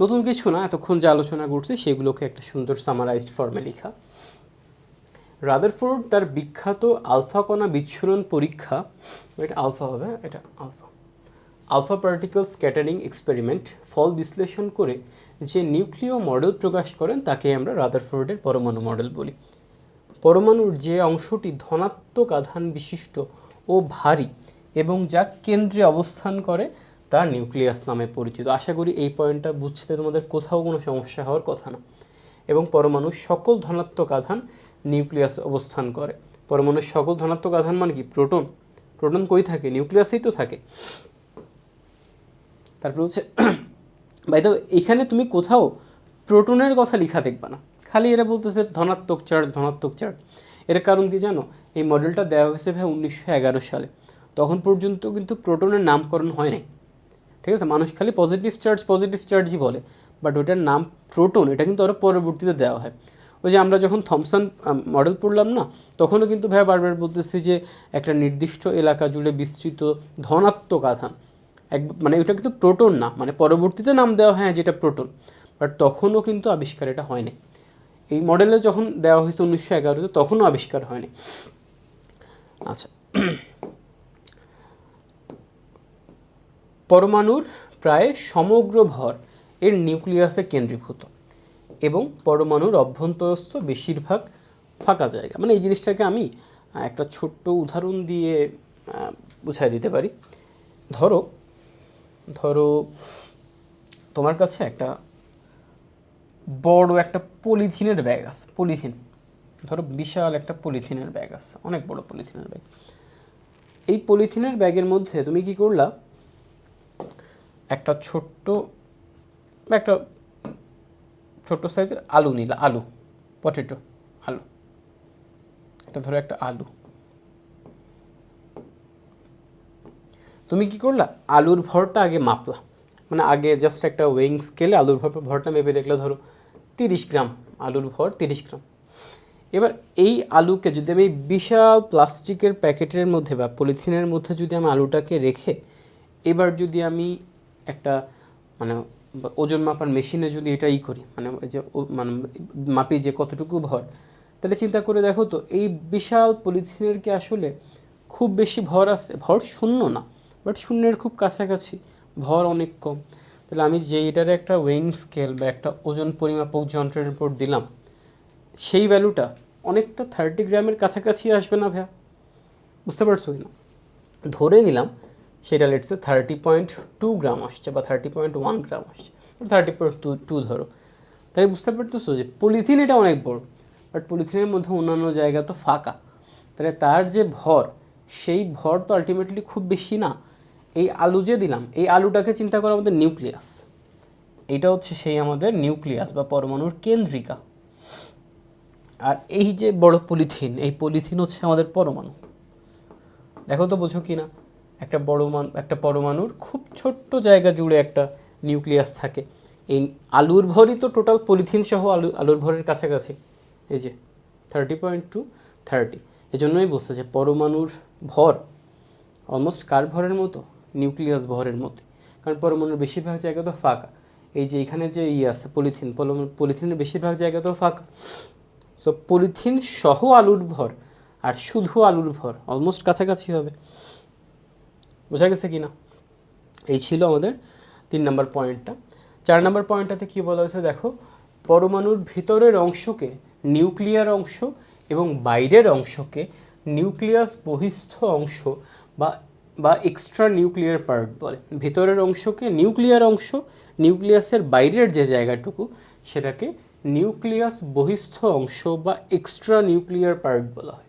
নতুন কিছু না, এতক্ষণ যে আলোচনা করছি সেগুলোকে একটা সুন্দর সামারাইজড ফর্মে লেখা। রাদারফোর্ড তার বিখ্যাত আলফা কণা বিচ্ছুরণ পরীক্ষা, এটা আলফা হবে এটা alpha. Alpha particle scattering experiment ফল বিশ্লেষণ করে যে নিউক্লিয় মডেল প্রকাশ করেন, তাকে আমরা রাদারফোর্ডের পরমাণু মডেল বলি। পরমাণুর যে অংশটি ধনাত্মক আধান বিশিষ্ট ও ভারী এবং যা কেন্দ্রে অবস্থান করে তা নিউক্লিয়াস নামে পরিচিত। আশা করি এই পয়েন্টটা বুঝতে তোমাদের কোথাও কোনো সমস্যা হওয়ার কথা না। এবং পরমাণুর সকল ধনাত্মক আধান নিউক্লিয়াস অবস্থান করে। পরমাণুর সকল ধনাত্মক আধান মানে কি? প্রোটন। প্রোটন কই থাকে? নিউক্লিয়াসেই তো থাকে। তারপরে হচ্ছে বাই দ্য এখানে তুমি কোথাও প্রোটনের কথা লেখা দেখবা না। খালি এরা বলতেছে ধনাত্মক চার্জ ধনাত্মক চার্জ। এর কারণ কি জানো? এই মডেলটা দেওয়া হয়েছে ভাই উনিশশো এগারো সালে। তখন পর্যন্ত কিন্তু প্রোটনের নামকরণ হয় নাই। ঠিক আছে? মানুষ খালি পজিটিভ চার্জ পজিটিভ চার্জই বলে বাট ওটার নাম প্রোটন, এটা কিন্তু আরও পরবর্তীতে দেওয়া হয়। ওই যে আমরা যখন থমসন মডেল পড়লাম না, তখনও কিন্তু ভাই বারবার বলতেছি যে একটা নির্দিষ্ট এলাকা জুড়ে বিস্তৃত ধনাত্মক আধান, এক মানে ওটা কিন্তু প্রোটন না মানে পরবর্তীতে নাম দেওয়া হয় যেটা প্রোটন বাট তখনও কিন্তু আবিষ্কার এটা হয়নি। এই মডেলে যখন দেওয়া হয়েছে উনিশশো এগারোতে, তখনও আবিষ্কার হয়নি। আচ্ছা। পরমাণুর প্রায় সমগ্র ভর এর নিউক্লিয়াসে কেন্দ্রীভূত এবং পরমাণুর অভ্যন্তরস্থ বেশিরভাগ ফাঁকা জায়গা। মানে এই জিনিসটাকে আমি একটা ছোট্ট উদাহরণ দিয়ে বুঝাই দিতে পারি। ধরো ধরো তোমার কাছে একটা বড় একটা পলিথিনের ব্যাগ আছে, পলিথিন। ধরো বিশাল একটা পলিথিনের ব্যাগ আছে, অনেক বড় পলিথিনের ব্যাগ। এই পলিথিনের ব্যাগের মধ্যে তুমি কি করলা? একটা ছোট্ট একটা ছোট্ট সাইজের আলু নিলা, আলু, পটেটো, আলু। এটা ধরো একটা আলু। তুমি কি করলা? আলুর ভরটা আগে মাপলা। মানে আগে জাস্ট একটা ওয়েং স্কেলে আলুর ভর ভরটা মেপে দেখলে, ধরো তিরিশ গ্রাম, আলুর ভর তিরিশ গ্রাম। এবার এই আলুকে যদি আমি বিশাল প্লাস্টিকের প্যাকেটের মধ্যে বা পলিথিনের মধ্যে যদি আমি আলুটাকে রেখে, এবার যদি আমি একটা মানে ওজন মাপার মেশিনে যদি এটাই করি মানে যে মানে মাপি যে কতটুকু ভর, তাহলে চিন্তা করে দেখো তো, এই বিশাল পলিথিনের কি আসলে খুব বেশি ভর আছে? ভর শূন্য না বাট শূন্যের খুব কাছাকাছি, ভর অনেক কম। তাহলে আমি যে এটার একটা ওয়েং স্কেল বা একটা ওজন পরিমাপক যন্ত্রের উপর দিলাম, সেই ভ্যালুটা অনেকটা থার্টি গ্রামের কাছাকাছি আসবে না ভাইয়া? বুঝতে পারছ না? ধরে নিলাম সেটা let's say thirty point two gram আসছে বা থার্টি পয়েন্ট ওয়ান গ্রাম আসছে। থার্টি পয়েন্ট টু টু ধরো। তাই বুঝতে পারতেছো যে পলিথিন এটা অনেক বড় বাট পলিথিনের মধ্যে অন্যান্য জায়গা তো ফাঁকা। তাহলে তার যে ভর, সেই ভর তো আলটিমেটলি খুব বেশি না। এই আলু যে দিলাম, এই আলুটাকে চিন্তা করো আমাদের নিউক্লিয়াস এটা হচ্ছে সেই আমাদের নিউক্লিয়াস বা পরমাণুর কেন্দ্রিকা। আর এই যে বড় পলিথিন এই পলিথিন হচ্ছে আমাদের পরমাণু। দেখো তো বোঝো কি না একটা বড় মান একটা পরমাণুর খুব ছোট্ট জায়গা জুড়ে একটা নিউক্লিয়াস থাকে। এই আলুর ভরই তো টোটাল পলিথিন সহ আলু আলুর ভরের কাছাকাছি। এই যে থার্টি পয়েন্ট টু থার্টি এই জন্যই বলছে যে পরমাণুর ভর অলমোস্ট কার ভরের মতো? নিউক্লিয়াস ভরের মতো। কারণ পরমাণুর বেশিরভাগ জায়গা তো ফাঁকা। এই যে এখানে যে ই আছে পলিথিন পলিথিনের বেশিরভাগ জায়গা তো ফাঁকা। সো পলিথিন সহ আলুর ভর, আর শুধু আলুর ভর অলমোস্ট কাছাকাছি হবে। বোঝা গেছে কি না এই ছিল আমাদের তিন নম্বর পয়েন্টটা। চার নম্বর পয়েন্টটাতে কী বলা হয়েছে দেখো, পরমাণুর ভিতরের অংশকে নিউক্লিয়ার অংশ এবং বাইরের অংশকে নিউক্লিয়াস বহিস্থ অংশ বা বা এক্সট্রা নিউক্লিয়ার পার্ট বলে। ভিতরের অংশকে নিউক্লিয়ার অংশ, নিউক্লিয়াসের বাইরের যে জায়গাটুকু সেটাকে নিউক্লিয়াস বহিস্থ অংশ বা এক্সট্রা নিউক্লিয়ার পার্ট বলা হয়।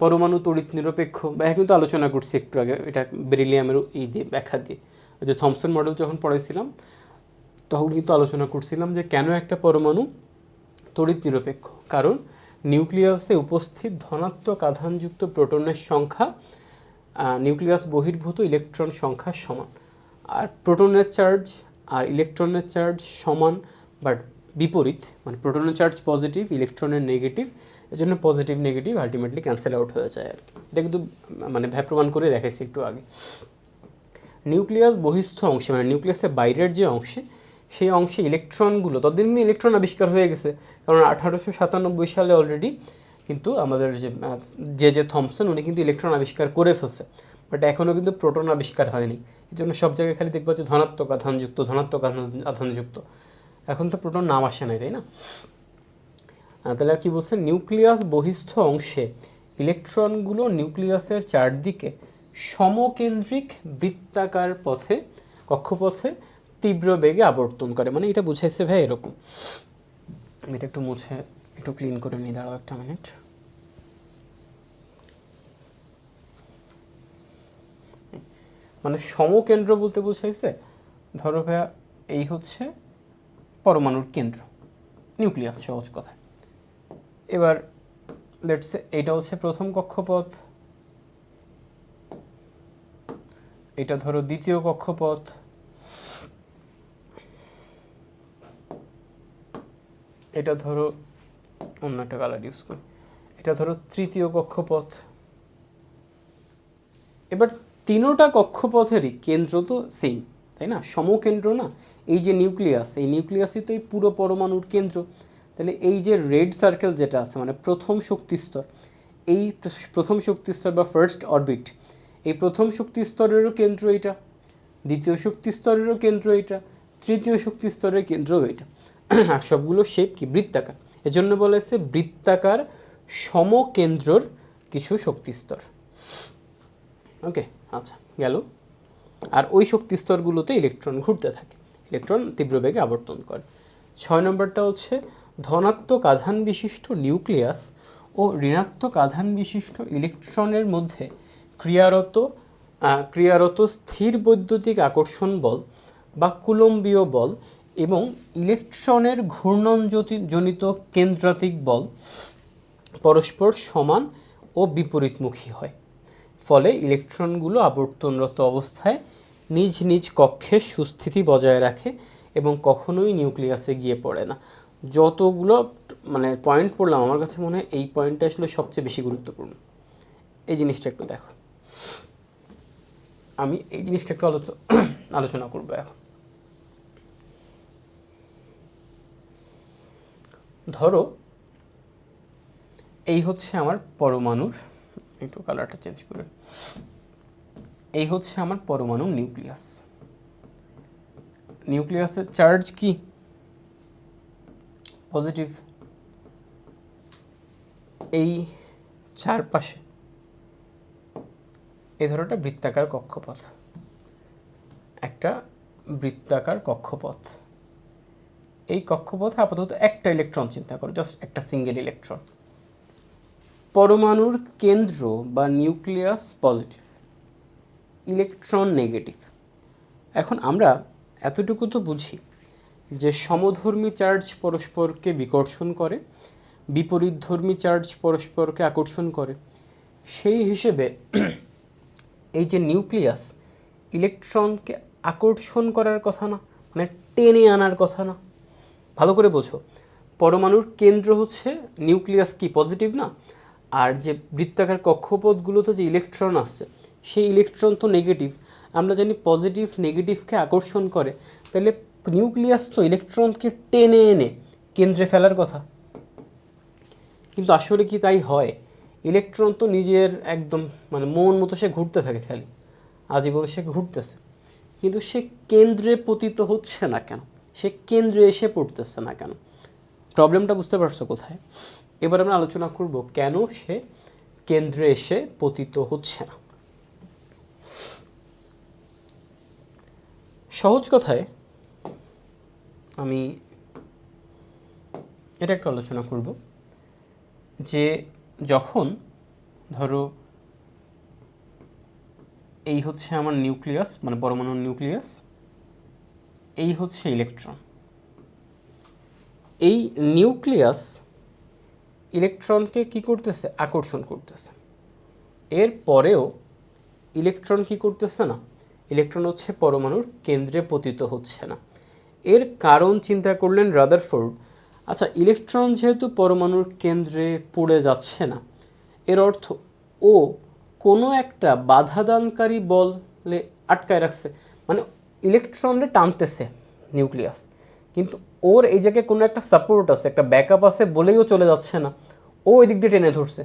পরমাণু তড়িৎ নিরপেক্ষ। বা কিন্তু আলোচনা করছি একটু আগে, এটা বেরিলিয়ামের এই দিয়ে ব্যাখ্যা দিয়ে। যে থমসন মডেল যখন পড়াইছিলাম তখন কিন্তু আলোচনা করছিলাম যে কেন একটা পরমাণু তড়িৎ নিরপেক্ষ? কারণ নিউক্লিয়াসে উপস্থিত ধনাত্মক আধানযুক্ত প্রোটনের সংখ্যা নিউক্লিয়াস বহির্ভূত ইলেকট্রন সংখ্যা সমান। আর প্রোটনের চার্জ আর ইলেকট্রনের চার্জ সমান, বাট বিপরীত মানে প্রোটনের চার্জ পজিটিভ, ইলেকট্রনের নেগেটিভ এজন্য positive negative ultimately cancel out হয়ে যায় আর এটা কিন্তু মানে ভ্যা প্রমাণ করে দেখাইছি একটু আগে। নিউক্লিয়াস বহিস্থ অংশে মানে নিউক্লিয়াসের বাইরের যে অংশে সেই অংশে ইলেকট্রনগুলো ততদিন কিন্তু ইলেকট্রন আবিষ্কার হয়ে গেছে। কারণ আঠারোশো সাতানব্বই সালে অলরেডি কিন্তু আমাদের যে আহ, জে থমসন উনি কিন্তু ইলেকট্রন আবিষ্কার করে ফেলছে। বাট এখনও কিন্তু প্রোটন আবিষ্কার হয়নি। এই জন্য সব জায়গায় খালি দেখব যে ধনাত্মক আধানযুক্ত ধনাত্মক আধান- আধানযুক্ত। এখন তো প্রোটন নাম আসে নাই তাই না? তাহলে আর কি বলছে? নিউক্লিয়াস বহিস্থ অংশে ইলেকট্রনগুলো নিউক্লিয়াসের চারদিকে সমকেন্দ্রিক বৃত্তাকার পথে, কক্ষপথে তীব্র বেগে আবর্তন করে। মানে এটা বুঝাইছে ভাই এরকম। আমি এটা একটু মুছে, একটু ক্লিন করে নিই, দাঁড়াও একটা মিনিট মানে সমকেন্দ্র বলতে বুঝাইছে? ধরো ভাইয়া, এই হচ্ছে পরমাণুর কেন্দ্র। নিউক্লিয়াস সহজ কথা। এবার লেটস এটা হচ্ছে প্রথম কক্ষপথ। এটা ধরো দ্বিতীয় কক্ষপথ। এটা ধরো অন্য একটা কালার ইউজ করি। এটা ধরো তৃতীয় কক্ষপথ। এবার তিনোটা কক্ষপথেরই কেন্দ্র তো সেম তাই না? সমকেন্দ্র না? এই যে নিউক্লিয়াস এই নিউক্লিয়াসই তো এই পুরো পরমাণুর কেন্দ্র। তাহলে এই যে রেড সার্কেল যেটা আছে মানে প্রথম শক্তি স্তর, এই প্রথম শক্তি স্তর বা ফার্স্ট অরবিট এই প্রথম শক্তি স্তরেরও কেন্দ্র এটা, দ্বিতীয় শক্তি স্তরেরও কেন্দ্র এটা, তৃতীয় শক্তি স্তরের কেন্দ্র এটা। আর সবগুলো শেপ কি? বৃত্তাকার। এজন্য বলা হয়েছে বৃত্তাকার সমকেন্দ্রর কিছু শক্তি স্তর। ওকে আচ্ছা গেল। আর ওই শক্তি স্তরগুলোতে ইলেকট্রন ঘুরতে থাকে। ইলেকট্রন তীব্র বেগে আবর্তন করে। ছয় নম্বরটা হচ্ছে ধনাত্মক আধান বিশিষ্ট নিউক্লিয়াস ও ঋণাত্মক আধান বিশিষ্ট ইলেকট্রনের মধ্যে ক্রিয়ারত ক্রিয়ারত স্থির বৈদ্যুতিক আকর্ষণ বল বা কুলম্বীয় বল এবং ইলেকট্রনের ঘূর্ণন জনিত কেন্দ্রাতিক বল পরস্পর সমান ও বিপরীতমুখী হয়। ফলে ইলেকট্রনগুলো আবর্তনরত অবস্থায় নিজ নিজ কক্ষে সুস্থিতি বজায় রাখে এবং কখনোই নিউক্লিয়াসে গিয়ে পড়ে না। যতগুলো মানে পয়েন্ট পড়লাম, আমার কাছে মনে হয় এই পয়েন্টটা আসলে সবচেয়ে বেশি গুরুত্বপূর্ণ। এই জিনিসটা একটু দেখো। আমি এই জিনিসটা একটু আলোচ- আলোচনা করব এখন। ধরো, এই হচ্ছে আমার পরমাণুর, একটু কালারটা চেঞ্জ করে। এই হচ্ছে আমার পরমাণুর নিউক্লিয়াস নিউক্লিয়াসের চার্জ কি? পজিটিভ এই চারপাশে। এই ধরো একটা বৃত্তাকার কক্ষপথ। একটা বৃত্তাকার কক্ষপথ। এই কক্ষপথে আপাতত একটা ইলেকট্রন চিন্তা করো জাস্ট একটা সিঙ্গেল ইলেকট্রন পরমাণুর কেন্দ্র বা নিউক্লিয়াস পজিটিভ ইলেকট্রন নেগেটিভ এখন আমরা এতটুকু তো বুঝি। যে সমধর্মী চার্জ পরস্পরকে বিকর্ষণ করে বিপরীতধর্মী চার্জ পরস্পরকে আকর্ষণ করে, সেই হিসেবে এই যে নিউক্লিয়াস, ইলেকট্রনকে আকর্ষণ করার কথা না মানে টেনে আনার কথা না। ভালো করে বোঝো, পরমাণুর কেন্দ্র হচ্ছে নিউক্লিয়াস কি পজিটিভ না? আর যে বৃত্তাকার কক্ষপথগুলোতে যে ইলেকট্রন আছে, সেই ইলেকট্রন তো নেগেটিভ আমরা জানি পজিটিভ নেগেটিভকে আকর্ষণ করে, তাহলে নিউক্লিয়াস তো ইলেকট্রনকে টেনে এনে কেন্দ্রে ফেলার কথা। কিন্তু আসলে কি তাই হয়? ইলেকট্রন তো নিজের একদম মানে মন মতো সে ঘুরতে থাকে খালি আজীবন সে ঘুরতেছে। কিন্তু সে কেন্দ্রে পতিত হচ্ছে না কেন? সে কেন্দ্রে এসে পড়তেছে না কেন? প্রবলেমটা বুঝতে পারছ কোথায়? এবার আমরা আলোচনা করব কেন সে কেন্দ্রে এসে পতিত হচ্ছে না। সহজ কথায় আমি এটা একটু আলোচনা করব যে যখন ধরো এই হচ্ছে আমার নিউক্লিয়াস মানে পরমাণুর নিউক্লিয়াস, এই হচ্ছে ইলেকট্রন। এই নিউক্লিয়াস ইলেকট্রনকে কি করতেছে? আকর্ষণ করতেছে। এর পরেও ইলেকট্রন কি করতেছে না? ইলেকট্রন হচ্ছে পরমাণুর কেন্দ্রে পতিত হচ্ছে না। এর কারণ চিন্তা করলেন রাদারফোর্ড। আচ্ছা ইলেকট্রন যেহেতু পরমাণুর কেন্দ্রে পড়ে যাচ্ছে না, এর অর্থ ও কোনো একটা বাধাদানকারী বলে আটকায় রাখছে মানে ইলেকট্রনরে টানতেছে নিউক্লিয়াস। কিন্তু ওর এই জায়গায় কোনো একটা সাপোর্ট আছে, একটা ব্যাকআপ আছে বলেই ও চলে যাচ্ছে না। ও ওই দিক দিয়ে টেনে ধরছে।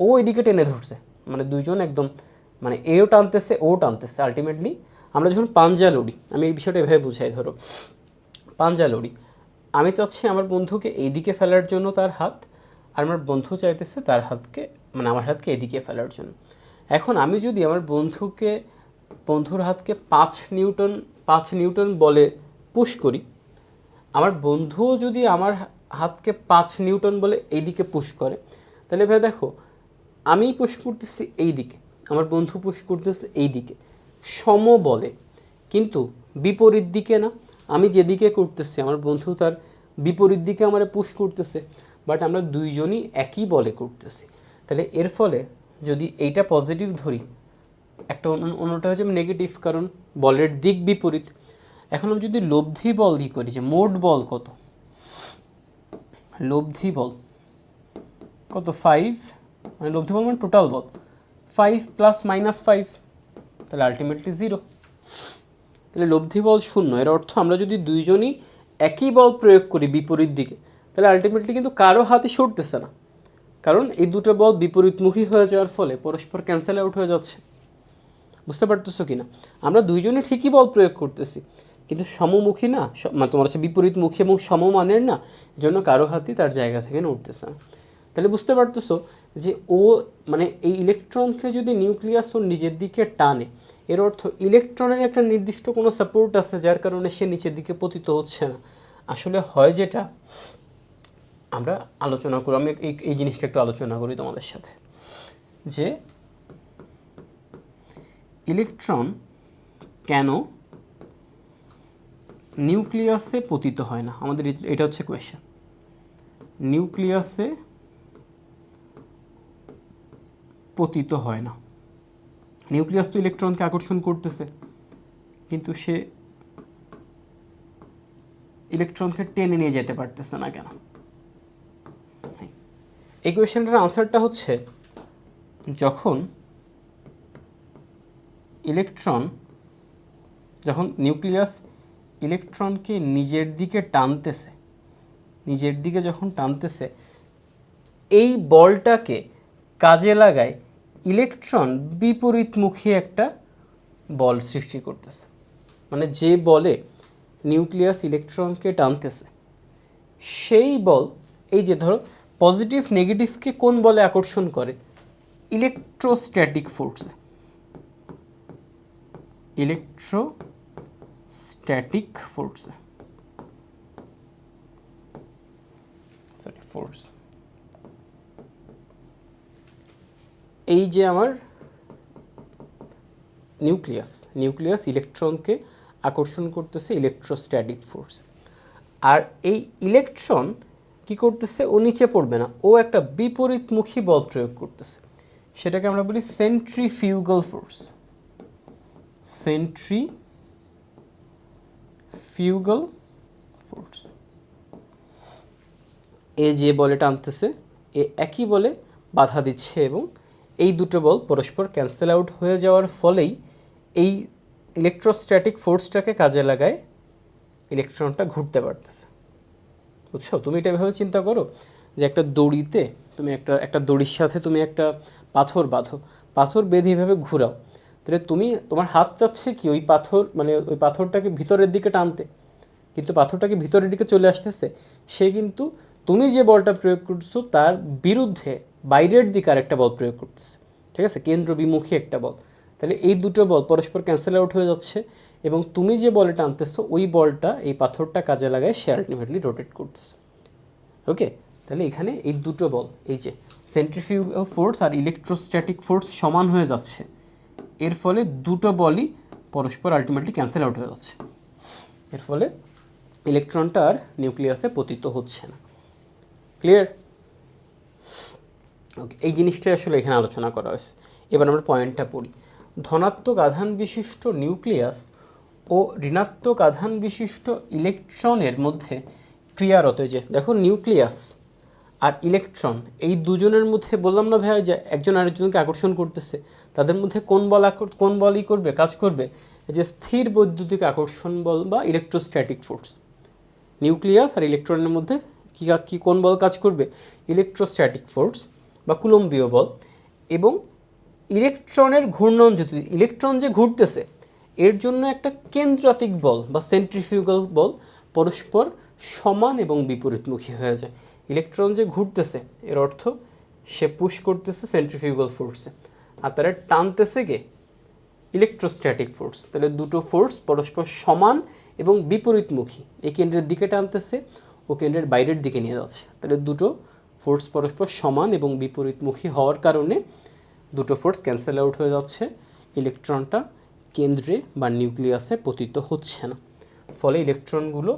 ও এদিকে টেনে ধরছে। মানে দুইজন একদম মানে এও টানতেছে, ও টানতেছে। আলটিমেটলি আমরা যখন পাঞ্জা লড়ি, আমি এই বিষয়টা এভাবে বুঝাই, ধরো। পাঞ্জা লড়ি, আমি চাচ্ছি আমার বন্ধুকে এইদিকে ফেলার জন্য তার হাত, আর আমার বন্ধু চাইতেছে তার হাতকে মানে আমার হাতকে এদিকে ফেলার জন্য। এখন আমি যদি আমার বন্ধুকে, বন্ধুর হাতকে পাঁচ নিউটন পাঁচ নিউটন বলে পুশ করি, আমার বন্ধুও যদি আমার হাতকে পাঁচ নিউটন বলে এইদিকে পুশ করে, তাহলে ভাই দেখো আমি পুশ করতেছি এই দিকে আমার বন্ধু পুশ করতেছে এই দিকে সম বলে। কিন্তু বিপরীত দিকে না, আমি যেদিকে করতেছি, আমার বন্ধু তার বিপরীত দিকে আমার পুশ করতেছে বাট আমরা দুইজনই একই বলে করতেছি। তাহলে এর ফলে যদি এইটা পজিটিভ ধরি, একটা অন্য- অন্যটা হচ্ছে নেগেটিভ কারণ বলের দিক বিপরীত। এখন আমি যদি লব্ধি বল দিয়ে করি যে মোট বল কত? লব্ধি বল কত? ফাইভ মানে লব্ধি বল মানে টোটাল বল। ফাইভ প্লাস মাইনাস ফাইভ তাহলে আলটিমেটলি জিরো তাহলে লব্ধি বল শূন্য, এর অর্থ আমরা যদি দুইজনই একই বল প্রয়োগ করি বিপরীত দিকে, তাহলে আলটিমেটলি কিন্তু কারও হাতে সরতেছে না। কারণ এই দুটো বল বিপরীতমুখী হয়ে যাওয়ার ফলে পরস্পর ক্যান্সেল আউট হয়ে যাচ্ছে। বুঝতে পারতেছো কি না? আমরা দুইজনে ঠিকই বল প্রয়োগ করতেছি, কিন্তু সমমুখী না মানে তোমার হচ্ছে বিপরীতমুখী এবং সমমানের না, এজন্য কারও হাতই তার জায়গা থেকে উঠতেছে না। তাহলে বুঝতে পারতেছো যে ও মানে এই ইলেকট্রনকে যদি নিউক্লিয়াস ওর নিজের দিকে টানে, এর অর্থ ইলেকট্রনের একটা নির্দিষ্ট কোনো সাপোর্ট আছে যার কারণে সে নিচের দিকে পতিত হচ্ছে না। আসলে হয় যেটা, আমরা আলোচনা করি, আমি এই জিনিসটা একটু আলোচনা করি তোমাদের সাথে। যে ইলেকট্রন কেন নিউক্লিয়াসে পতিত হয় না? আমাদের এটা হচ্ছে কোয়েশ্চেন নিউক্লিয়াসে পতিত হয় না। নিউক্লিয়াস তো ইলেকট্রনকে আকর্ষণ করতেছে। কিন্তু সে ইলেকট্রনকে টেনে নিয়ে যেতে পারতেছে না কেন? এই কোয়েশ্চেনটার আনসারটা হচ্ছে, যখন ইলেকট্রন, যখন নিউক্লিয়াস ইলেকট্রনকে নিজের দিকে টানতেছে, নিজের দিকে যখন টানতেছে, এই বলটাকে কাজে লাগায় ইলেকট্রন বিপরীতমুখী একটা বল সৃষ্টি করতেছে। মানে যে বলে নিউক্লিয়াস ইলেকট্রনকে টানতেছে, সেই বল, এই যে ধরো পজিটিভ নেগেটিভকে কোন বলে আকর্ষণ করে? ইলেকট্রোস্ট্যাটিক ফোর্সে। ইলেকট্রোস্ট্যাটিক ফোর্সে। Sorry, force. এই যে আমার নিউক্লিয়াস নিউক্লিয়াস ইলেকট্রনকে আকর্ষণ করতেছে ইলেকট্রোস্ট্যাটিক ফোর্স আর এই ইলেকট্রন কি করতেছে? ও নিচে পড়বে না, ও একটা বিপরীতমুখী বল প্রয়োগ করতেছে। সেটাকে আমরা বলি centrifugal force centrifugal force এ যে বলে টানতেছে, এ একই বলে বাধা দিচ্ছে এবং এই দুটো বল পরস্পর ক্যান্সেল আউট হয়ে যাওয়ার ফলেই এই ইলেকট্রোস্ট্যাটিক ফোর্সটাকে কাজে লাগায় ইলেকট্রনটা ঘুরতে পারতেছে। বুঝছ? তুমি এটা এভাবে চিন্তা করো যে একটা দড়িতে তুমি একটা একটা দড়ির সাথে তুমি একটা পাথর বাঁধো, পাথর বেঁধে এভাবে ঘুরাও। তাহলে তুমি, তোমার হাত চাচ্ছে কি ওই পাথর মানে ওই পাথরটাকে ভিতরের দিকে টানতে? কিন্তু পাথরটাকে ভিতরের দিকে চলে আসতেছে, সে কিন্তু তুমি যে বলটা প্রয়োগ করছ তার বিরুদ্ধে বাইরের দিকে আরেকটা বল প্রয়োগ করতেছে। ঠিক আছে? কেন্দ্র বিমুখী একটা বল। তাহলে এই দুটো বল পরস্পর ক্যান্সেল আউট হয়ে যাচ্ছে এবং তুমি যে বলে টানতেছো, ওই বলটা এই পাথরটা কাজে লাগায় সে আলটিমেটলি রোটেট করতেছে। ওকে তাহলে এখানে এই দুটো বল, এই যে সেন্ট্রিফিউগাল ফোর্স আর ইলেকট্রোস্ট্যাটিক ফোর্স সমান হয়ে যাচ্ছে। এর ফলে দুটো বলই পরস্পর আলটিমেটলি ক্যান্সেল আউট হয়ে যাচ্ছে। এর ফলে ইলেকট্রনটা আর নিউক্লিয়াসে পতিত হচ্ছে না। ক্লিয়ার ওকে এই জিনিসটাই আসলে এখানে আলোচনা করা হয়েছে। এবার আমরা পয়েন্টটা পড়ি। ধনাত্মক আধান বিশিষ্ট নিউক্লিয়াস ও ঋণাত্মক আধান বিশিষ্ট ইলেকট্রনের মধ্যে ক্রিয়ারত যে, দেখো নিউক্লিয়াস আর ইলেকট্রন, এই দুজনের মধ্যে বললাম না ভাইয়া যে একজন আরেকজনকে আকর্ষণ করতেছে, তাদের মধ্যে কোন বল কোন বলই করবে, কাজ করবে? যে স্থির বৈদ্যুতিক আকর্ষণ বল বা ইলেকট্রোস্ট্যাটিক ফোর্স নিউক্লিয়াস আর ইলেকট্রনের মধ্যে কী কী কোন বল কাজ করবে? ইলেকট্রোস্ট্যাটিক ফোর্স বা কুলম্বীয় বল এবং ইলেকট্রনের ঘূর্ণন যদি ইলেকট্রন যে ঘুরতেছে, এর জন্য একটা কেন্দ্রাতিক বল বা সেন্ট্রিফিউগাল বল পরস্পর সমান এবং বিপরীতমুখী হয়ে যায়। ইলেকট্রন যে ঘুরতেছে, এর অর্থ সে পুশ করতেছে সেন্ট্রিফিউগাল ফোর্সে আর তারা টানতেছে কে? Electrostatic force. তাহলে দুটো ফোর্স পরস্পর সমান এবং বিপরীতমুখী। এই কেন্দ্রের দিকে টানতেছে, ও কেন্দ্রের বাইরের দিকে নিয়ে যাচ্ছে। তাহলে দুটো ফোর্স পরস্পর সমান এবং বিপরীতমুখী হওয়ার কারণে দুটো ফোর্স ক্যান্সেল আউট হয়ে যাচ্ছে। ইলেকট্রনটা কেন্দ্রে বা নিউক্লিয়াসে পতিত হচ্ছে না। ফলে ইলেকট্রনগুলো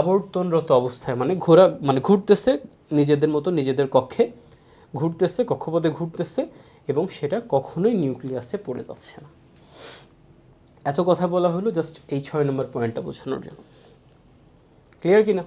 আবর্তনরত অবস্থায় মানে ঘোরা মানে ঘুরতেছে নিজেদের মতো নিজেদের কক্ষে, ঘুরতেছে, কক্ষপথে ঘুরতেছে এবং সেটা কখনোই নিউক্লিয়াসে পড়ে যাচ্ছে না। এত কথা বলা হলো জাস্ট এই ছয় নম্বর পয়েন্টটা বোঝানোর জন্য। ক্লিয়ার কি না